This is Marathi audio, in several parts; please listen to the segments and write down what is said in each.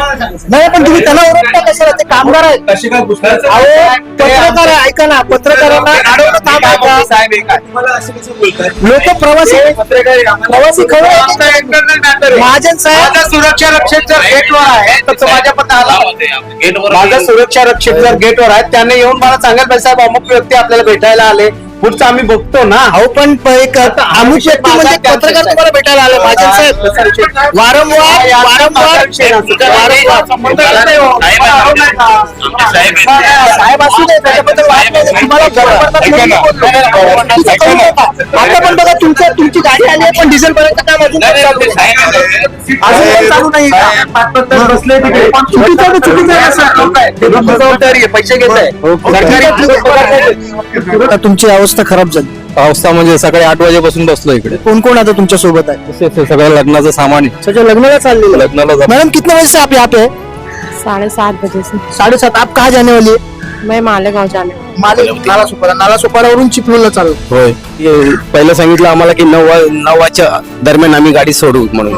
नाही पण तुम्ही त्यांना ओरडता कशाला ते कामगार आहेत कशी काय? अहो पत्रकार आहे ऐका ना पत्रकारांना अडवणं काम आहे का साहेब हे काय? तुम्हाला असे कसे बोलताय? लोक प्रवासी हे पत्रकार आहे, आम्हाला- प्रवासी खरं आहे. आमचा internal matter आहे. महाजन साहेब माझा सुरक्षा रक्षक जर गेटवर आहे तर तो माझ्या पण आला माझा सुरक्षा रक्षक जर गेटवर आहे त्याने येऊन मला सांगायला पाहिजे साहेब अमुक व्यक्ती आपल्याला भेटायला आले पुढचं आम्ही बघतो ना अहो पण प- एक अमुक व्यक्ती म्हणजे पत्रकार तुम्हाला भेटायला आले साहेब वारंवार वारंवार साहेब असू दे त्याच्याबद्दल वाद नाही. तुम्हाला वापरतात म्हणून बोललो. तुमचं करू नका. आता पण बघा तुमचं तुमची गाडी आली आहे पण डिझेल पर्यंत काम अजून पण चालू आहे. अजून पण चालू नाही का? बसले तिकडे चुकीचं आहे, चुकीचं आहे असं. ते तुमची जबाबदारी आहे पैसे घेत आहे सरकारी तुमची अवस्था खराब झाली. पावसा म्हणजे सकाळी आठ वाजेपासून बसलो इकडे. कोण कोण आता तुमच्यासोबत आहे? तसेच हे सगळं लग्नाचं सामान आहे. सगळं लग्नाला चाललेलं आहे. लग्नाला जा- मैडम कितने बजे से आप यहाँ पे है साढ़े सात बजे से साढ़े सात आप कहाँ जाने वाली है? मैं मालेगांव जाने वाली। माले नाला सुपारा नाला सुपारावरून चिपळूणला चालू होय. हे पहिलं सांगितलं आम्हाला की नऊ वा- नऊ वाजच्या दरम्यान आम्ही गाडी सोडू म्हणून.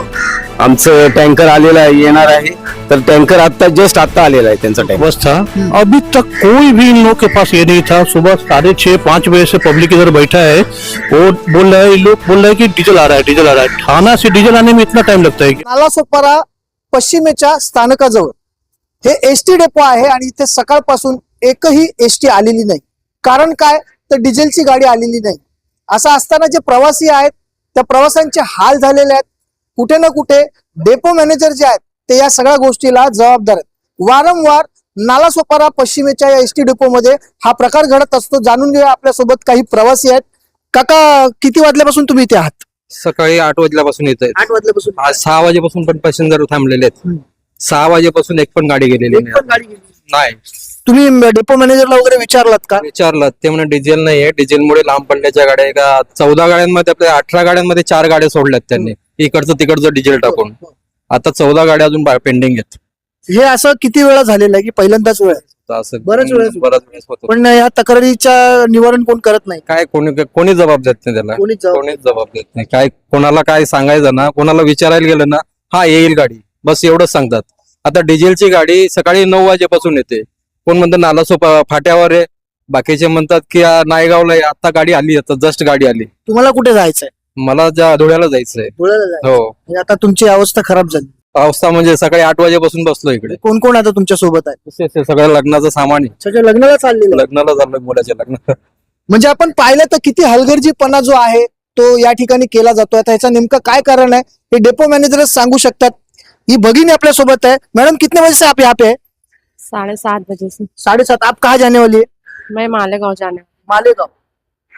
आमचं टँकर आलेलं आहे येणार आहे. तर टँकर आता जस्ट आता आलेला आहे त्यांचा टँकर. बस था अभी तक कोई भी इन लोग के पास ये नहीं था. सुबह साढ़े छह पाँच बजे से पब्लिक इधर बैठा है. वो बोल रहा है लोग बोल रहे हैं कि डीजल आ रहा है डीजल आ रहा है. थाना से डीजल आने में इतना टाइम लगता है कि नाला सुपारा पश्चिमेच्या स्थानकाजवळ. हे एस टी डेपो आहे आणि इथे सकाळपासून एकही एस टी आलेली नाही. कारण काय? तर डिझेलची गाडी आलेली नाही. असं असताना जे प्रवासी आहेत त्या प्रवाशांचे हाल झालेले आहेत. कुठे ना कुठे डेपो मॅनेजर जे आहेत ते या सगळ्या गोष्टीला जबाबदार आहेत. वारंवार नालासोपारा पश्चिमेच्या या एस टी डेपोमध्ये हा प्रकार घडत असतो. जाणून घेऊया आपल्यासोबत काही प्रवासी आहेत. काका किती वाजल्यापासून तुम्ही इथे आहात? सकाळी आठ वाजल्यापासून येत आहेत. आठ वाजल्यापासून. आज सहा वाजेपासून पण पॅसेंजर थांबलेले आहेत. सहा वाजेपासून एक पण गाडी गेलेली एक नाही. पण गाडी गेली नाही. तुम्ही डेपो मॅनेजरला वगैरे विचारलात का? विचारलं ते म्हणे डिझेल नाहीये. डिझेलमुळे लांब पडल्याच्या गाड्या चौदा गाड्यांमध्ये आपल्या अठरा गाड्यांमध्ये चार गाड्या सोडल्यात त्यांनी. इकडचं तिकडचं डिझेल टाकून. आता चौदा गाड्या अजून पेंडिंग आहेत. हे असं किती वेळा झालेलं आहे की पहिल्यांदाच वेळ आहे. असं बऱ्याच वेळेस- बऱ्याच वेळेस होतं. पण या तक्रारीच्या निवारण कोण करत नाही? काय कोणी कोणी जबाब देत नाही त्याला. कोणीच जबाब- कोणीच जबाब देत नाही. काय कोणाला काय सांगायचं ना कोणाला विचारायला गेलं ना हा येईल गाडी. बस एवढंच सांगतात. आता डिझेलची गाडी सकाळी नऊ वाजेपासून येते. कोण म्हणतं नालासोपा फाट्यावर आहे. बाकीचे म्हणतात की आ, नायगावला आहे. आता गाडी आली आता जस्ट गाडी आली. तुम्हाला कुठे जायचंय? मला ज्या धुळ्याला जायचंय. धुळ्याला जायचं हो. म्हणजे आता तुमची अवस्था खराब झाली. अवस्था म्हणजे सकाळी आठ वाजेपासून बसलो इकडे. कोण कोण आता तुमच्यासोबत आहे? हे सगळं लग्नाचं सामान आहे. सगळं लग्नाला चाललेलं आहे. लग्नाला चाललंय मुलाच्या लग्न म्हणजे आपण पाहिलं तर किती हलगर्जीपणा जो आहे तो या ठिकाणी केला जातो. आता ह्याचं नेमकं काय कारण आहे हे डेपो मॅनेजरच सांगू शकतात. ही भगिनी आपल्यासोबत आहे. मॅडम कितने बजे से आप यहाँ पे है? साढ़े सात बजे से. साढ़े सात आप कहाँ जाने वाली है? मैं मालेगांव जाने। मालेगांव.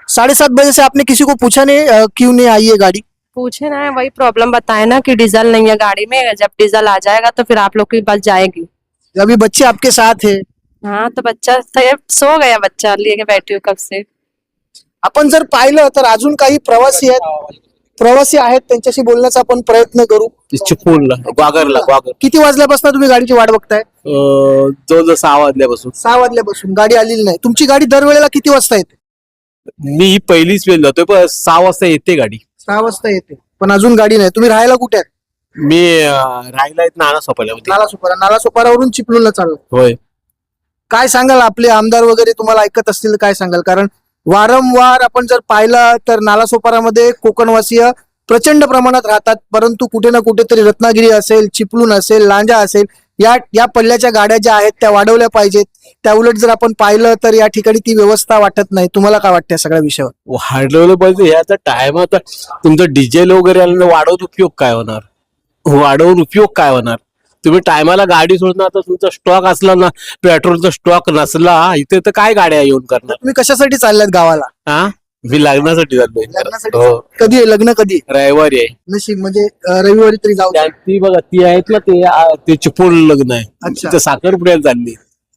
साढ़े सात बजे से आपने किसी को पूछा नहीं अ, क्यों नहीं आई है गाड़ी? पूछे ना वही प्रॉब्लम बताए ना कि डीजल नहीं है गाड़ी में जब डीजल आ जाएगा तो फिर आप लोग की बस जाएगी। अभी बच्चे आपके साथ है। हाँ तो बच्चा तो सो गया बच्चा लेके बैठी हूँ कब से। आपण जर पाहिलं तर अजून काही प्रवासी आहेत। प्रवासी आहेत त्यांच्याशी बोलण्याचा आपण प्रयत्न करू। चिपळूणला ग्वागरला ग्वागर. किती वाजल्यापासून तुम्ही गाडीची वाट बघताय? अं, जवळजवळ सहा वाजल्यापासून. सहा वाजल्यापासून गाडी आलेली नाही. तुमची गाडी दरवेळेला किती वाजता येते? मी ही पहिलीच वेळ जातोय पण सहा वाजता येते गाडी. सहा वाजता येते. पण अजून गाडी नाही. तुम्ही राहायला कुठे आहेत मी अं, राहिला येत नाना सोपायला नाला सुपारा नाला सुपारावरून चिपळूणला चाललो. होय. काय सांगाल आपले आमदार वगैरे? तुम्हाला ऐकत असतील तर काय सांगाल? कारण वारंवार आपण जर पाहिलं तर नालासोपारामध्ये कोकणवासीय प्रचंड प्रमाणात राहतात. परंतु कुठे ना कुठेतरी रत्नागिरी असेल चिपळूण असेल लांजा असेल या या पल्ल्याच्या गाड्या ज्या आहेत त्या वाढवल्या पाहिजेत. त्या उलट जर आपण पाहिलं तर या ठिकाणी ती व्यवस्था वाटत नाही. तुम्हाला काय वाटतं या सगळ्या विषयावर? वाढवलं पाहिजे. ह्याचा टाइम आता तुमचं डिझेल वगैरे वाढवून उपयोग काय होणार? वाढवून उपयोग काय होणार? तुम्ही टायमाला गाडी सोडणार तर तुमचा स्टॉक असला ना पेट्रोलचा स्टॉक नसला इथे तर काय गाड्या येऊन करणार? तुम्ही कशासाठी चालल्यात गावाला? हा मी लग्नासाठी जातोय लग्नासाठी? हो. कधी आहे? लग्न कधी? आहे? रविवारी आहे. नशीब म्हणजे अं, रविवारी तरी जाऊ त्या- ती बघा ती आहेत ना ते आ, ते चिपळूण लग्न आहे. अच्छा. ते साखरपुड्याला चालली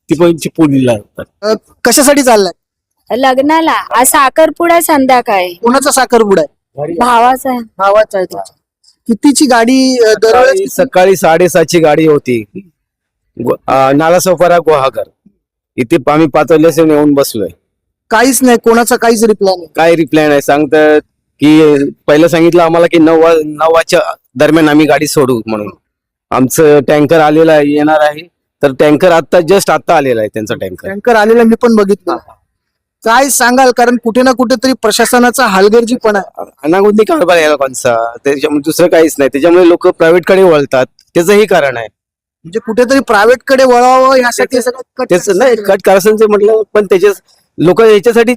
ती पण चिपळूणला अं, कशासाठी चाललाय? लग्नाला. आज साखरपुडा संध्याकाळी. कोणाचा साखरपुडा आहे? भावाचा. आहे. भावाचा आहे तुमचा. कितीची गाडी अं, दरवेळेस सकाळी- सकाळी साडेसातची गाडी होती. गो- अं, नालासोपारा गुहागर. इथे आम्ही पाच वाजल्यापासून येऊन बसलोय. काहीच नाही कोणाचा काहीच रिप्लाय नाही. काय रिप्लाय नाही सांगतात की पहिलं सांगितलं आम्हाला की नऊ वा- नऊ वाजच्या दरम्यान आम्ही गाडी सोडू म्हणून. आमचं टँकर आलेलं आहे येणार आहे. तर टँकर आता जस्ट आता आलेला आहे त्यांचा टँकर टँकर आलेला मी पण बघितलं. काय सांगाल? कारण कुठे ना कुठेतरी प्रशासनाचा हलगर्जीपणा आहे. अनागोंदी कारभार यायला कोणचा त्याच्यामुळे दुसरं काहीच नाही. त्याच्यामुळे लोक प्रायव्हेटकडे वळतात. त्याचं हे कारण आहे. म्हणजे कुठेतरी प्रायव्हेटकडे वळावं यासाठी हे सगळं कट- त्याच नाही कट कारखान्याचं म्हटलं पण त्याच्या लोक याच्यासाठी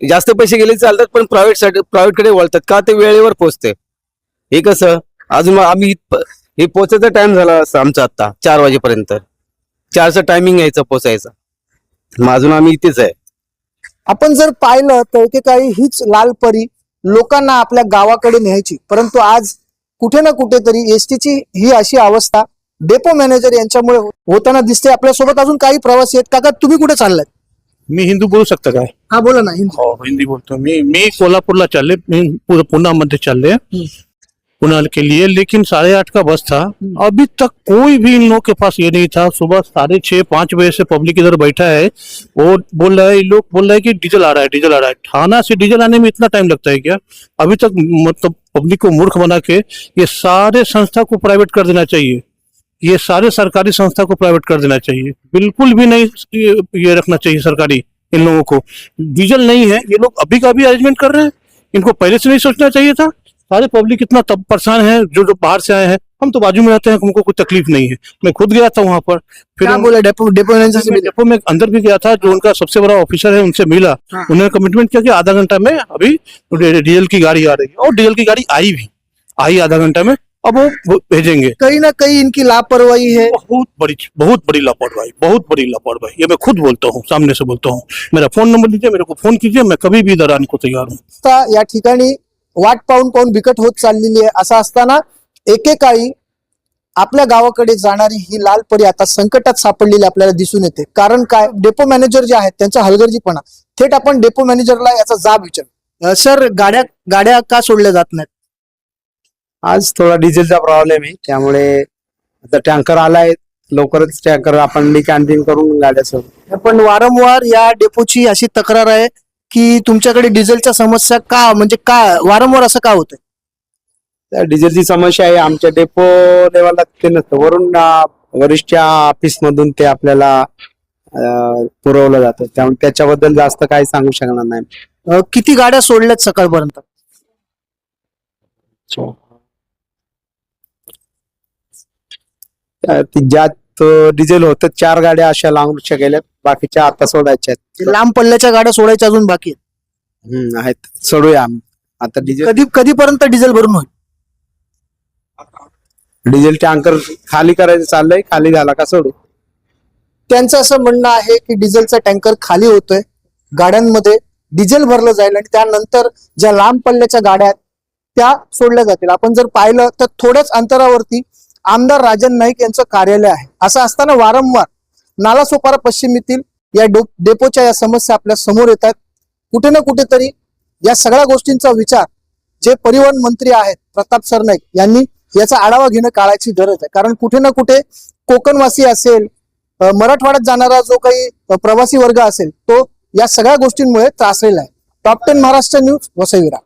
जास्त पैसे गेले चालतात पण प्रायव्हेटसाठी वळतात. का ते वेळेवर पोहोचते? हे कसं? अजून मग आम्ही हे पोचायचा टाइम झाला असं आमचा आता चार वाजेपर्यंत. चारचं टायमिंग यायचं पोचायचं मग अजून आम्ही इथेच आहे. आपण जर पाहिलं तर एकेकाळी हीच लाल परी लोकांना आपल्या गावाकडे न्यायची. परंतु आज कुठे ना कुठेतरी एसटीची ही अशी अवस्था डेपो मॅनेजर यांच्यामुळे होताना दिसते. आपल्यासोबत अजून काही प्रवासी आहेत. काका तुम्ही कुठे चाललात? मी हिंदू बोलू शकता काय? हा बोला ना हिंदी. हो हिंदी बोलतो. मी मी कोल्हापुरला चालले मी पूरा पुणे मध्ये चालले. पुणे के लिए लेकिन साढ़े आठ का बस था? अभी तक कोई भी इन लोग के पास ये नहीं था। सुबह साढ़े छह पाँच बजे से पब्लिक इधर बैठा है। वो बोल रहा है ये लोग बोल रहे हैं कि डीजल आ रहा है डीजल आ रहा है। थाना से डीजल आने में इतना टाइम लगता है क्या? अभी तक मतलब पब्लिक को मूर्ख बना के ये सारे संस्था को प्राइवेट कर देना चाहिए। ये सारे सरकारी संस्था को प्राइवेट कर देना चाहिए। बिल्कुल भी नहीं ये, रखना चाहिए सरकारी इन लोगों को। डीजल नहीं है ये लोग अभी का भी अरेंजमेंट कर रहे हैं। इनको पहले से नहीं सोचना चाहिए था। सारे पब्लिक इतना तब परेशान है जो जो बाहर से आए हैं। हम तो बाजू में रहते हैं हमको कोई तकलीफ़ नहीं है। मैं खुद गया था वहाँ पर। फिर हम- बोला डेपो डेपो से डेपो में अंदर भी गया था जो उनका सबसे बड़ा ऑफिसर है उनसे मिला। हाँ। उन्होंने कमिटमेंट किया कि आधा घंटा में अभी डीजल की गाड़ी आ रही है। और डीजल की गाड़ी आई भी आई आधा घंटा में। अब वो भेजेंगे। कहीं ना कहीं इनकी लापरवाही है। बहुत बड़ी बहुत बड़ी लापरवाही बहुत बड़ी लापरवाही। ये मैं खुद बोलता हूँ सामने से बोलता हूँ। मेरा फोन नंबर लीजिए मेरे को फोन कीजिए मैं कभी भी इधर आने को तैयार हूँ। या ठिकाणी वाट पाहून पाहून बिकट होत चाललेली आहे. असं असताना एकेकाळी आपल्या गावाकडे जाणारी ही लाल परी आता संकटात सापडलेली आपल्याला दिसून येते. कारण काय? डेपो मॅनेजर जे आहेत त्यांचा हलगर्जीपणा. थेट आपण डेपो मॅनेजरला याचा जाब विचार. सर गाड्या गाड्या का सोडल्या जात नाहीत? आज थोडा डिझेलचा प्रॉब्लेम आहे. त्यामुळे आता टँकर आलाय. लवकरच टँकर आपण डिकॅन्टिंग करून गाड्या सोडू. पण वारंवार या डेपोची अशी तक्रार आहे की तुमच्याकडे डिझेलच्या समस्या का म्हणजे का वारंवार असं का होतंय? त्या डिझेलची समस्या आहे. आमच्या डेपो लेवलला ते नसतं. वरून अं, वरिष्ठ ऑफिस मधून ते आपल्याला अं, पुरवलं जातं. त्यामुळे त्याच्याबद्दल जास्त काही सांगू शकणार नाही. किती गाड्या सोडल्यात सकाळपर्यंत त्या- ती ज्यात डिझेल होतं चार गाड्या अशा लांबच्या गेल्यात. बाकीच्या आता सोडायच्या आहेत. लांब पल्ल्याच्या गाड्या सोडायच्या अजून बाकी आहेत. हम्म, आहेत. सोडूया आम्ही. आता डिझेल कधी कधीपर्यंत डिझेल भरून होईल? डिझेल टँकर खाली करायचं चाललंय खाली झाला का सोडू. त्यांचं असं म्हणणं आहे की डिझेलचा टँकर खाली होतोय. गाड्यांमध्ये डिझेल भरलं जाईल आणि त्यानंतर ज्या लांब पल्ल्याच्या गाड्या आहेत त्या सोडल्या जातील. आपण जर पाहिलं तर थोड्याच अंतरावरती आमदार राजन नाईक यांचं कार्यालय आहे. असं असताना वारंवार नालासोपारा पश्चिमेतील या डेपोच्या या समस्या आपल्यासमोर येतात. कुठे ना कुठेतरी या सगळ्या गोष्टींचा विचार जे परिवहन मंत्री आहेत प्रताप सरनाईक यांनी याचा आढावा घेणं काळाची गरज आहे. कारण कुठे ना कुठे कोकणवासी असेल मराठवाड्यात जाणारा जो काही प्रवासी वर्ग असेल तो या सगळ्या गोष्टींमुळे त्रासलेला आहे. Top ten Maharashtra news वसईविरा